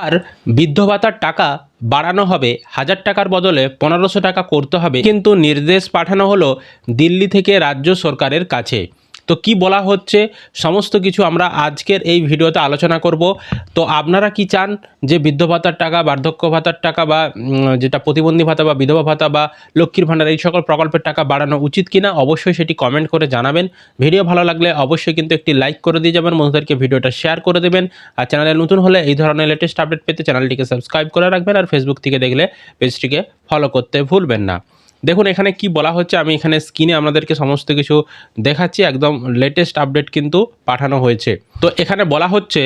আর বৃদ্ধ ভাতার টাকা বাড়ানো হবে, হাজার টাকার বদলে পনেরোশো টাকা করতে হবে। কিন্তু নির্দেশ পাঠানো হলো দিল্লি থেকে রাজ্য সরকারের কাছে। তো কি বলা হচ্ছে? সমস্ত কিছু আমরা আজকের এই ভিডিওতে আলোচনা করব। তো আপনারা কি চান যে বৃদ্ধ ভাতার টাকা, বার্ধক্য ভাতার টাকা বা যেটা প্রতিবন্ধী ভাতা বা বিধবা ভাতা বা লক্ষ্মীর ভাণ্ডার এই সকল প্রকল্পের টাকা বাড়ানো উচিত কিনা, অবশ্যই সেটি কমেন্ট করে জানাবেন। ভিডিও ভালো লাগলে অবশ্যই কিন্তু একটি লাইক করে দিয়ে যাবেন, বন্ধুদেরকে ভিডিওটা শেয়ার করে দেবেন। আর চ্যানেলে নতুন হলে এই ধরনের লেটেস্ট আপডেট পেতে চ্যানেলটিকে সাবস্ক্রাইব করে রাখবেন আর ফেসবুক থেকে দেখলে পেজটিকে ফলো করতে ভুলবেন না। দেখুন, এখানে কি বলা হচ্ছে, আমি এখানে স্ক্রিনে আপনাদেরকে সমস্ত কিছু দেখাচ্ছি, একদম লেটেস্ট আপডেট কিন্তু পাঠানো হয়েছে। তো এখানে বলা হচ্ছে,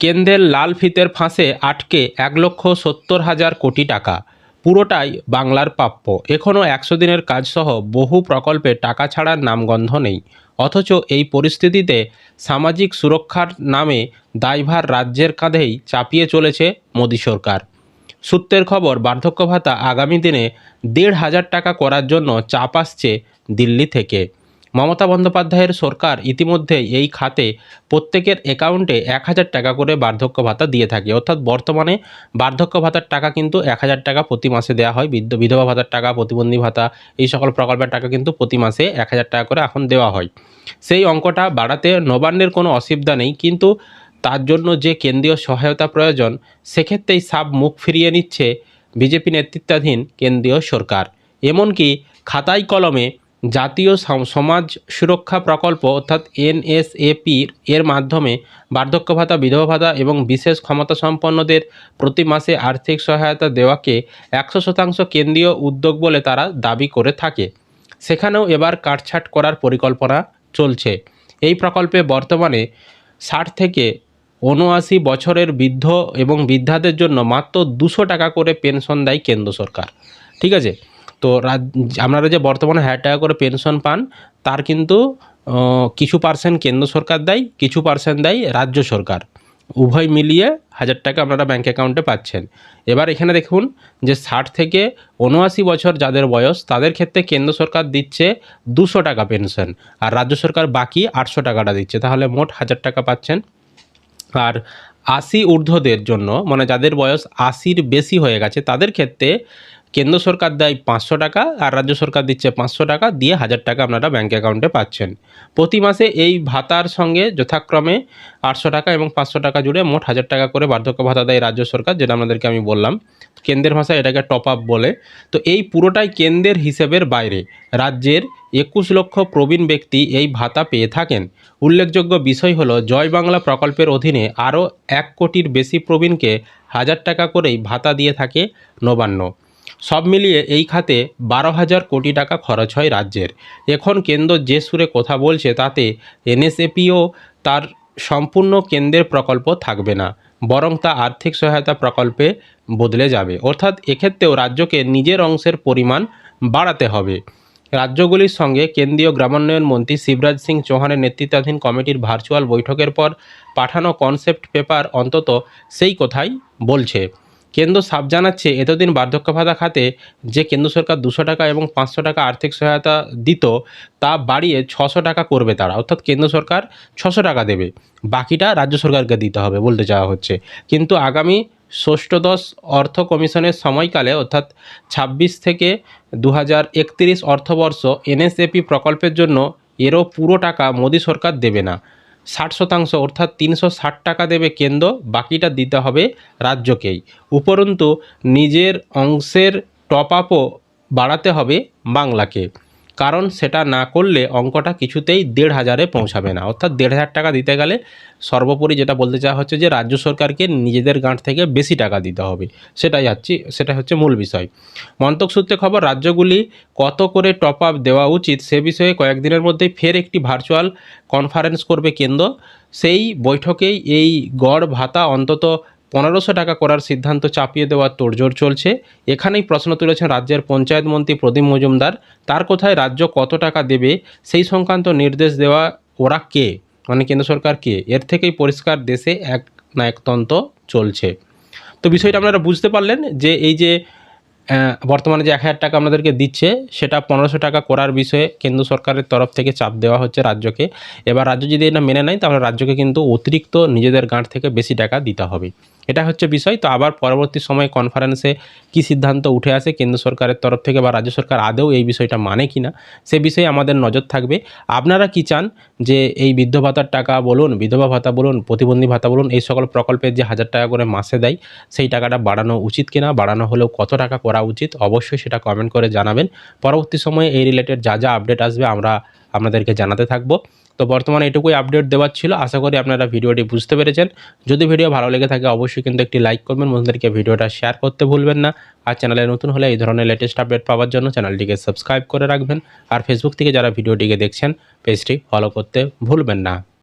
কেন্দ্রের লাল ফিতের ফাঁসে আটকে এক লক্ষ সত্তর হাজার কোটি টাকা, পুরোটাই বাংলার প্রাপ্য। এখনও একশো দিনের কাজসহ বহু প্রকল্পে টাকা ছাড়ার নামগন্ধ নেই। অথচ এই পরিস্থিতিতে সামাজিক সুরক্ষার নামে দায়ভার রাজ্যের কাঁধেই চাপিয়ে চলেছে মোদী সরকার। সূত্রের খবর, বার্ধক্য ভাতা আগামী দিনে দেড় হাজার টাকা করার জন্য চাপ আসছে দিল্লি থেকে। মমতা বন্দ্যোপাধ্যায়ের সরকার ইতিমধ্যে এই খাতে প্রত্যেকের অ্যাকাউন্টে এক হাজার টাকা করে বার্ধক্য ভাতা দিয়ে থাকে। অর্থাৎ বর্তমানে বার্ধক্য ভাতার টাকা কিন্তু এক হাজার টাকা প্রতি মাসে দেওয়া হয়। বিধবা ভাতার টাকা, প্রতিবন্ধী ভাতা, এই সকল প্রকল্পের টাকা কিন্তু প্রতি মাসে এক হাজার টাকা করে এখন দেওয়া হয়। সেই অঙ্কটা বাড়াতে নবান্নের কোনো অসুবিধা নেই। কিন্তু তার জন্য যে কেন্দ্রীয় সহায়তা প্রয়োজন, সেক্ষেত্রেই সাব মুখ ফিরিয়ে নিচ্ছে বিজেপি নেতৃত্বাধীন কেন্দ্রীয় সরকার। এমনকি খাতায় কলমে জাতীয় সমাজ সুরক্ষা প্রকল্প অর্থাৎ এনএসএপির এর মাধ্যমে বার্ধক্য ভাতা, বিধবা ভাতা এবং বিশেষ ক্ষমতা সম্পন্নদের প্রতি মাসে আর্থিক সহায়তা দেওয়াকে একশো শতাংশ কেন্দ্রীয় উদ্যোগ বলে তারা দাবি করে থাকে। সেখানেও এবার কাটছাট করার পরিকল্পনা চলছে। এই প্রকল্পে বর্তমানে ষাট থেকে উনআশি বছরের বৃদ্ধ এবং বৃদ্ধাদের জন্য মাত্র দুশো টাকা করে পেনশন দেয় কেন্দ্র সরকার। ঠিক আছে? তো আপনারা যে বর্তমানে হাজার টাকা করে পেনশন পান, তার কিন্তু কিছু পার্সেন্ট কেন্দ্র সরকার দেয়, কিছু পার্সেন্ট দেয় রাজ্য সরকার। উভয় মিলিয়ে হাজার টাকা আপনারা ব্যাঙ্ক অ্যাকাউন্টে পাচ্ছেন। এবার এখানে দেখুন যে ষাট থেকে উনআশি বছর যাদের বয়স, তাদের ক্ষেত্রে কেন্দ্র সরকার দিচ্ছে দুশো টাকা পেনশন, আর রাজ্য সরকার বাকি আটশো টাকাটা দিচ্ছে। তাহলে মোট হাজার টাকা পাচ্ছেন আর আশি ঊর্ধ্বদের জন্য মানে যাদের বয়স আশির বেশি হয়ে গেছে তাদের ক্ষেত্রে কেন্দ্র সরকার দেয় পাঁচশো টাকা আর রাজ্য সরকার দিচ্ছে পাঁচশো টাকা, দিয়ে হাজার টাকা আপনারা ব্যাঙ্ক অ্যাকাউন্টে পাচ্ছেন। প্রতি মাসে এই ভাতার সঙ্গে যথাক্রমে আটশো টাকা এবং পাঁচশো টাকা জুড়ে মোট হাজার টাকা করে বার্ধক্য ভাতা দেয় রাজ্য সরকার, যেটা আপনাদেরকে আমি বললাম। কেন্দ্রের ভাষায় এটাকে টপ আপ বলে। তো এই পুরোটাই কেন্দ্রের হিসেবের বাইরে। রাজ্যের একুশ লক্ষ প্রবীণ ব্যক্তি এই ভাতা পেয়ে থাকেন। উল্লেখযোগ্য বিষয় হলো, জয় বাংলা প্রকল্পের অধীনে আরও এক কোটির বেশি প্রবীণকে হাজার টাকা করেই ভাতা দিয়ে থাকে নবান্ন। সব মিলিয়ে এই খাতে বারো হাজার কোটি টাকা খরচ হয় রাজ্যের। এখন কেন্দ্র যে সুরে কথা বলছে তাতে এনএসএপিও তার সম্পূর্ণ কেন্দ্রের প্রকল্প থাকবে না, বরং তা আর্থিক সহায়তা প্রকল্পে বদলে যাবে। অর্থাৎ এক্ষেত্রেও রাজ্যকে নিজের অংশের পরিমাণ বাড়াতে হবে। রাজ্যগুলির সঙ্গে কেন্দ্রীয় গ্রামোন্নয়ন মন্ত্রী শিবরাজ সিং চৌহানের নেতৃত্বাধীন কমিটির ভার্চুয়াল বৈঠকের পর পাঠানো কনসেপ্ট পেপার অন্তত সেই কথাই বলছে। কেন্দ্র সাপ জানাচ্ছে, এতদিন বার্ধক্য ভাতা খাতে যে কেন্দ্র সরকার দুশো টাকা এবং পাঁচশো টাকা আর্থিক সহায়তা দিত, তা বাড়িয়ে ছশো টাকা করবে তারা। অর্থাৎ কেন্দ্র সরকার ছশো টাকা দেবে, বাকিটা রাজ্য সরকারকে দিতে হবে বলতে চাওয়া হচ্ছে। কিন্তু আগামী ষষ্ঠদশ অর্থ কমিশনের সময়কালে, অর্থাৎ ছাব্বিশ থেকে দু হাজার একত্রিশ অর্থবর্ষ, এনএসএপি প্রকল্পের জন্য এরও পুরো টাকা মোদী সরকার দেবে না। ষাট শতাংশ অর্থাৎ তিনশো ষাট টাকা দেবে কেন্দ্র, বাকিটা দিতে হবে রাজ্যকেই। উপরন্তু, নিজের অংশের টপ আপও বাড়াতে হবে বাংলাকে। কারণ সেটা না করলে অঙ্কটা কিছুতেই দেড় হাজারে পৌঁছাবে না। অর্থাৎ দেড় হাজার টাকা দিতে গেলে সর্বোপরি যেটা বলতে চাওয়া হচ্ছে যে, রাজ্য সরকারকে নিজেদের গাঁট থেকে বেশি টাকা দিতে হবে। সেটাই হচ্ছে সেটা হচ্ছে মূল বিষয়। মন্তক সূত্রে খবর, রাজ্যগুলি কত করে টপ আপ দেওয়া উচিত সে বিষয়ে কয়েকদিনের মধ্যেই ফের একটি ভার্চুয়াল কনফারেন্স করবে কেন্দ্র। সেই বৈঠকেই এই গড় ভাতা অন্তত পনেরোশো টাকা করার সিদ্ধান্ত চাপিয়ে দেওয়ার তোড়জোড় চলছে। এখানেই প্রশ্ন তুলেছেন রাজ্যের পঞ্চায়েত মন্ত্রী প্রদীপ মজুমদার। তার কোথায় রাজ্য কত টাকা দেবে, সেই সংক্রান্ত নির্দেশ দেওয়া ওরা কে? মানে কেন্দ্র সরকার কে? এর থেকেই পরিষ্কার দেশে এক না একতন্ত্র চলছে। তো বিষয়টা আপনারা বুঝতে পারলেন যে এই যে বর্তমানে যে এক হাজার টাকা আপনাদেরকে দিচ্ছে, সেটা পনেরোশো টাকা করার বিষয়ে কেন্দ্র সরকারের তরফ থেকে চাপ দেওয়া হচ্ছে রাজ্যকে। এবার রাজ্য যদি এটা মেনে নেয়, তাহলে রাজ্যকে কিন্তু অতিরিক্ত নিজেদের গাঁট থেকে বেশি টাকা দিতে হবে। এটা হচ্ছে বিষয়। তো আবার পরবর্তী সময়ে কনফারেন্সে কি সিদ্ধান্ত উঠে আসে কেন্দ্র সরকারের তরফ থেকে বা রাজ্য সরকার আদৌ এই বিষয়টা মানে কি না সে বিষয়ে আমাদের নজর থাকবে। আপনারা কি চান যে এই বৃদ্ধ ভাতার টাকা বলুন, বিধবা ভাতা বলুন, প্রতিবন্ধী ভাতা বলুন, এই সকল প্রকল্পের যে হাজার টাকা করে মাসে দেয়, সেই টাকাটা বাড়ানো উচিত কিনা, বাড়ানো হলেও কত টাকা করা উচিত, অবশ্যই সেটা কমেন্ট করে জানাবেন। পরবর্তী সময়ে এই রিলেটেড যা যা আপডেট আসবে আমরা আপনাদেরকে জানাতে থাকব। তো বর্তমানে এটুকুই আপডেট দেওয়ার ছিল। আশা করি আপনারা ভিডিওটি বুঝতে পেরেছেন। যদি ভিডিও ভালো লেগে থাকে, অবশ্যই কিন্তু একটি লাইক করবেন, বন্ধুদেরকে ভিডিওটা শেয়ার করতে ভুলবেন না। আর চ্যানেলে নতুন হলে এই ধরনের লেটেস্ট আপডেট পাওয়ার জন্য চ্যানেলটিকে সাবস্ক্রাইব করে রাখবেন। আর ফেসবুক থেকে যারা ভিডিওটিকে দেখছেন পেজটি ফলো করতে ভুলবেন না।